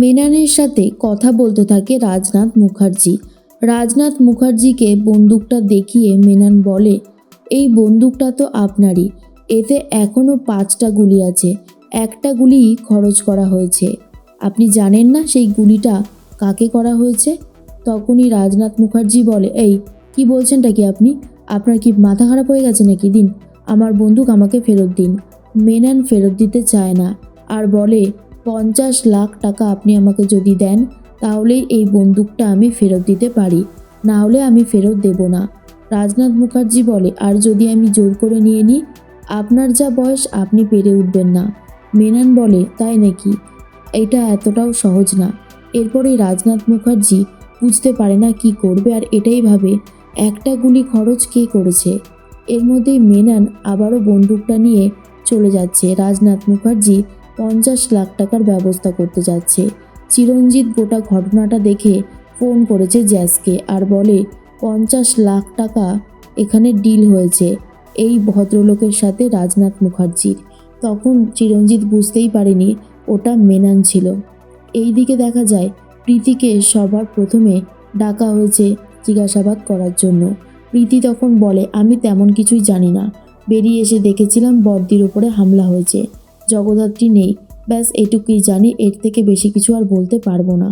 মেনানের সাথে কথা বলতে থাকে রাজনাথ মুখার্জি। রাজনাথ মুখার্জিকে বন্দুকটা দেখিয়ে মেনান বলে, এই বন্দুকটা তো আপনারই। এতে এখনও পাঁচটা গুলি আছে। একটা গুলি খরচ করা হয়েছে। আপনি জানেন না সেই গুলিটা কাকে করা হয়েছে? তখনই রাজনাথ মুখার্জি বলে, এই, কি বলছেনটা কি আপনি? আপনার কি মাথা খারাপ হয়ে গেছে নাকি দিন? আমার বন্দুক আমাকে ফেরত দিন। মেনান ফেরত দিতে চায় না, আর বলে পঞ্চাশ লাখ টাকা আপনি আমাকে যদি দেন, তাহলেই এই বন্দুকটা আমি ফেরত দিতে পারি। না হলে আমি ফেরত দেব না। রাজনাথ মুখার্জি বলে, আর যদি আমি জোর করে নিয়ে নিই, আপনার যা বয়স, আপনি পেরে উঠবেন না। মেনান বলে, তাই নাকি? এটা এতটাও সহজ না। এরপরে রাজনাথ মুখার্জি বুঝতে পারে না কি করবে আর এটাই ভাবে, একটা গুলি খরচ কে করেছে? এর মধ্যেই মেনান আবারও বন্দুকটা নিয়ে চলে যাচ্ছে। রাজনাথ মুখার্জি পঞ্চাশ লাখ টাকার ব্যবস্থা করতে যাচ্ছে। চিরঞ্জিত গোটা ঘটনাটা দেখে ফোন করেছে জ্যাসকে আর বলে, পঞ্চাশ লাখ টাকা এখানে ডিল হয়েছে এই ভদ্রলোকের সাথে রাজনাথ মুখার্জির। তখন চিরঞ্জিত বুঝতেই পারেনি ওটা মেনান ছিল। এই দিকে দেখা যায়, প্রীতিকে সবার প্রথমে ডাকা হয়েছে জিজ্ঞাসাবাদ করার জন্য। প্রীতি তখন বলে, আমি তেমন কিছুই জানি না। বেরিয়ে এসে দেখেছিলাম বর্দির ওপরে হামলা হয়েছে। জগদ্ধাত্রী নেই। ব্যাস, এটুকুই জানি, এর থেকে বেশি কিছু আর বলতে পারব না।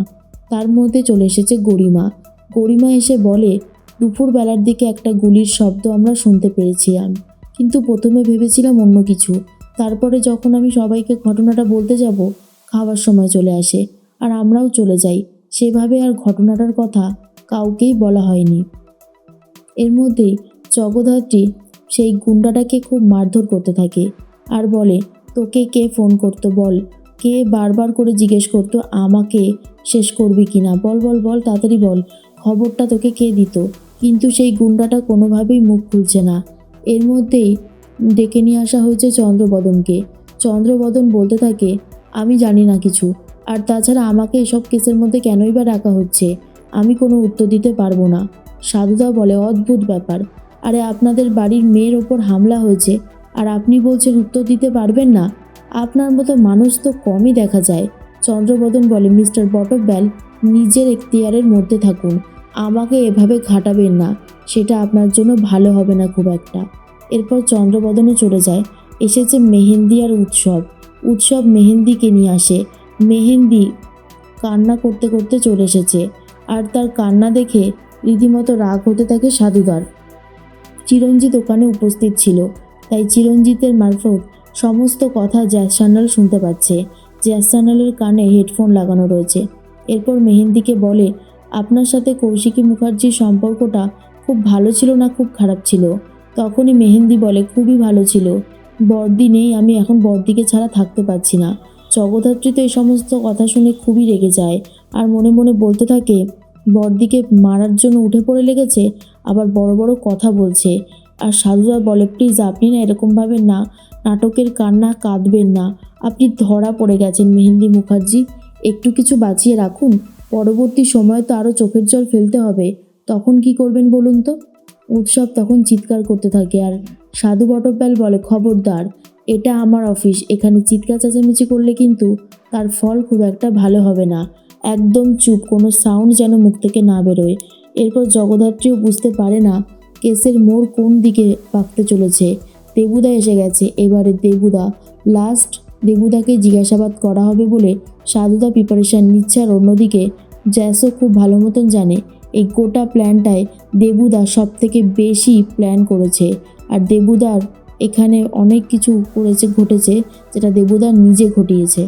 তার মধ্যে চলে এসেছে গরিমা। গরিমা এসে বলে, দুপুরবেলার দিকে একটা গুলির শব্দ আমরা শুনতে পেরেছিলাম কিন্তু প্রথমে ভেবেছিলাম অন্য কিছু। তারপরে যখন আমি সবাইকে ঘটনাটা বলতে যাব, খাওয়ার সময় চলে আসে। আর আমরাও চলে যাই। সেভাবে আর ঘটনাটার কথা কাউকেই বলা হয়নি। এর মধ্যেই জগদ্ধাত্রী সেই গুন্ডাটাকে খুব মারধর করতে থাকে। আর বলে তোকে কে ফোন করতো বল? কে বারবার করে জিজ্ঞেস করতো, আমাকে শেষ করবি কি না? বল বল বল, তাড়াতাড়ি বল। খবরটা তোকে কে দিত? কিন্তু সেই গুন্ডাটা কোনোভাবেই মুখ খুলছে না। এর মধ্যেই ডেকে নিয়ে আসা হয়েছে চন্দ্রবদনকে। চন্দ্রবদন বলতে থাকে, আমি জানি না কিছু। আর তাছাড়া আমাকে এসব কেসের মধ্যে কেনই বা ডাকা হচ্ছে? আমি কোনো উত্তর দিতে পারব না। সাধুদা বলে, অদ্ভুত ব্যাপার। আরে, আপনাদের বাড়ির মেয়ের ওপর হামলা হয়েছে। আর আপনি বলছেন উত্তর দিতে পারবেন না। আপনার মতো মানুষ তো কমই দেখা যায়। চন্দ্রবদন বলে, মিস্টার বটব্যাল নিজের এখতিয়ারের মধ্যে থাকুন। আমাকে এভাবে ঘাটাবেন না। সেটা আপনার জন্য ভালো হবে না খুব একটা। এরপর চন্দ্রবদনও চলে যায়। এসেছে মেহেন্দি আর উৎসব। উৎসব মেহেন্দিকে নিয়ে আসে। মেহেন্দি কান্না করতে করতে চলে এসেছে। আর তার কান্না দেখে রীতিমতো রাগ হতে থাকে সাধুদার। চিরঞ্জিত ওখানে উপস্থিত ছিল। তাই চিরঞ্জিতের মারফত সমস্ত কথা জ্যাস সান্যাল শুনতে পাচ্ছে। জ্যাস সান্যালের কানে হেডফোন লাগানো রয়েছে। এরপর মেহেন্দিকে বলে, আপনার সাথে কৌশিকী মুখার্জির সম্পর্কটা খুব ভালো ছিল না খুব খারাপ ছিল? তখনই মেহেন্দি বলে, খুবই ভালো ছিল। বর্দি নেই, আমি এখন বর্দিকে ছাড়া থাকতে পারছি না। জগদ্ধাত্রী তো এই সমস্ত কথা শুনে খুবই রেগে যায়। আর মনে মনে বলতে থাকে বর্দিকে মারার জন্য উঠে পড়ে লেগেছে, আবার বড় বড় কথা বলছে। আর সাধুদা বলে, প্লিজ আপনি না এরকমভাবে না, নাটকের কান্না কাঁদবেন না। আপনি ধরা পড়ে গেছেন মেহেন্দি মুখার্জি। একটু কিছু বাঁচিয়ে রাখুন। পরবর্তী সময় তো আরও চোখের জল ফেলতে হবে। তখন কি করবেন বলুন তো? উৎসব তখন চিৎকার করতে থাকে আর সাধু বটব্যাল বলে, খবরদার, এটা আমার অফিস। এখানে চিৎকার চেঁচামেচি করলে কিন্তু তার ফল খুব একটা ভালো হবে না। একদম চুপ, কোনো সাউন্ড যেন মুখ থেকে না বেরোয়। এরপর জগদ্ধাত্রীও বুঝতে পারে না কেসের মোড় কোন দিকে পাকতে চলেছে? দেবুদা এসে গেছে। এবারে দেবুদা লাস্ট দেবুদাকে জিজ্ঞাসাবাদ করা হবে বলে সাধুদা প্রিপারেশান নিচ্ছে আর অন্যদিকে জ্যাসও খুব ভালো মতন জানে। এই গোটা প্ল্যানটায় দেবুদা সব থেকে বেশি প্ল্যান করেছে। আর দেবুদার এখানে অনেক কিছু করেছে, ঘটেছে, যেটা দেবুদা নিজে ঘটিয়েছে।